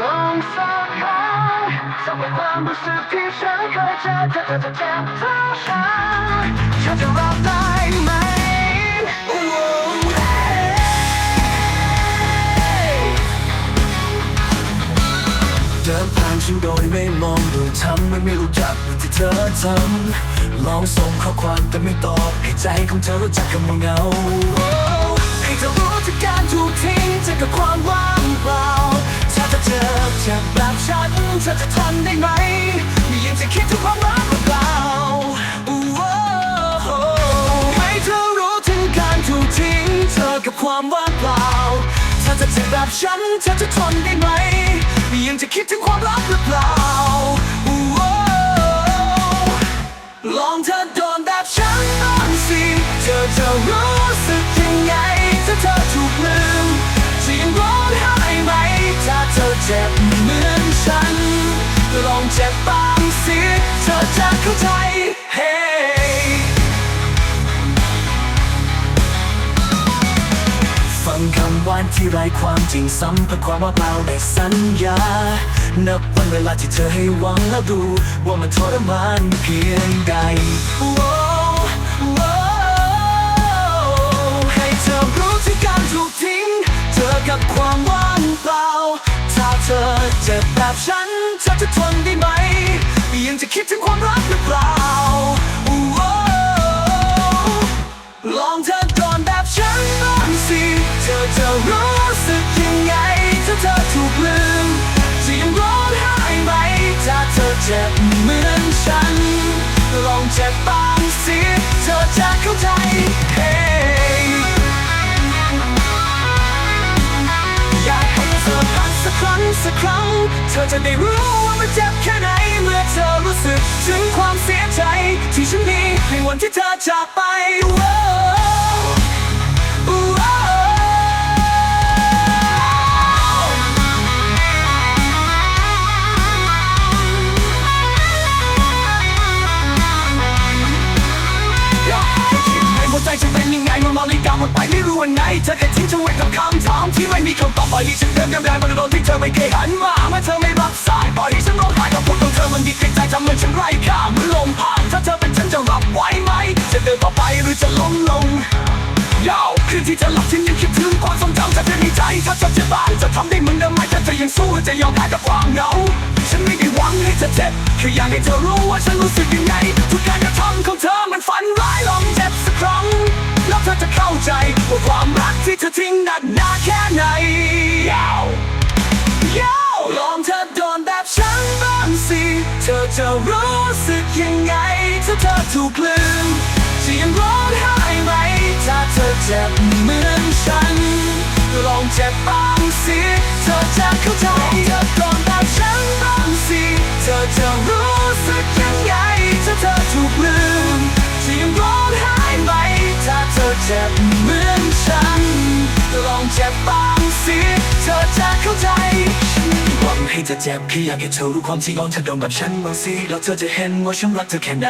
ลองสักครั้งสักความรู้สึกที่ฉันเคยเจอเธอเธอจะเจ็บเท่าฉันฉันจะรับได้ไหมเดินผ่านฉันโดยไม่มองดูทำไม่ไม่รู้จักที่เธอทำลองส่งข้อความแต่ไม่ตอบให้ใจของเธอรู้จักกับมันเงา ให้เธอรู้ถึงการถูกทิ้งเจอกับความว่างเปล่าถ้าเธอเจอเจ็บแบบฉันเธอจะทนได้ไหมไม่ยังจะคิดถึงความรักหรือเปล่าให้เธอรู้ถึงการถูกทิ้งเธอกับความว่างเปล่าถ้าจะเจ็บแบบฉันเธอจะทนได้ไหมยังจะคิดถึงความรักหรือเปล่าลองเธอโดนแบบฉันบ้างสิเธอจะรู้ เธอถูกลืมจะยังร้องไห้ไหม ถ้าเธอเจ็บเหมือนฉัน ลองเจ็บบ้างสิเธอจะเข้าใจ hey ฟังคำหวานที่ไร้ความจริงซ้ำเพื่อความว่าเปล่าในสัญญา นับวันเวลาที่เธอให้หวังแล้วดู ว่ามันทรมานเพียงใด อจะเข้าใจ hey อยากให้เธอพักสักครั้งสักครั้ง เธอจะได้รู้ว่ามันเจ็บแค่ไหน เมื่อเธอรู้สึกถึงความเสียใจ ที่ฉันมีในวันที่เธอจากไปโรู้วันไหนเธอแค่ทิ้งฉันไว้กับคำถามที่ไม่มีคำตอบปล่อยให้ฉันเดินกันแรงบนถนนที่เธอไม่เคยหันมาเมื่อเธอไม่รับสายปล่อยให้ฉันร้องไห้กับพูดของเธอมันดีดใจทำเหมือนฉันไร้ค่าเมือลมผ่านถ้าเธอเป็นฉันจะรับไหวไหมจะเดินต่อไปหรือจะล้มลงยาวคืนที่จะหลับฉันยังคิดถึงความทรงจำจากเพียงในใจถ้าเธอจะบ้านจะทำได้เหมือนเดิมไหมถ้าเธอยังสู้จะยอมแพ้กับความเหงาฉันไม่ได้หวังให้เธอเจ็บแค่อยากให้เธอรู้ว่าฉันรู้สึกยังไงทุกการ ที่เธอทิ้งหนักหนาแค่ไหนยาวยาวลองเธอโดนแบบฉันบ้างสิ เธอจะรู้สึกยังไง ถ้าเธอถูกลืมจะยังร้องไห้ไหม ถ้าเธอเจ็บเหมือนฉัน ลองเจ็บบ้างสิ เธอจะเข้าใจ จะเจ็บแค่อยากให้เธอรู้ความจริงของเธอดมแบบฉันบางสิแล้วเธอจะเห็นว่าฉันรักเธอแค่ไหน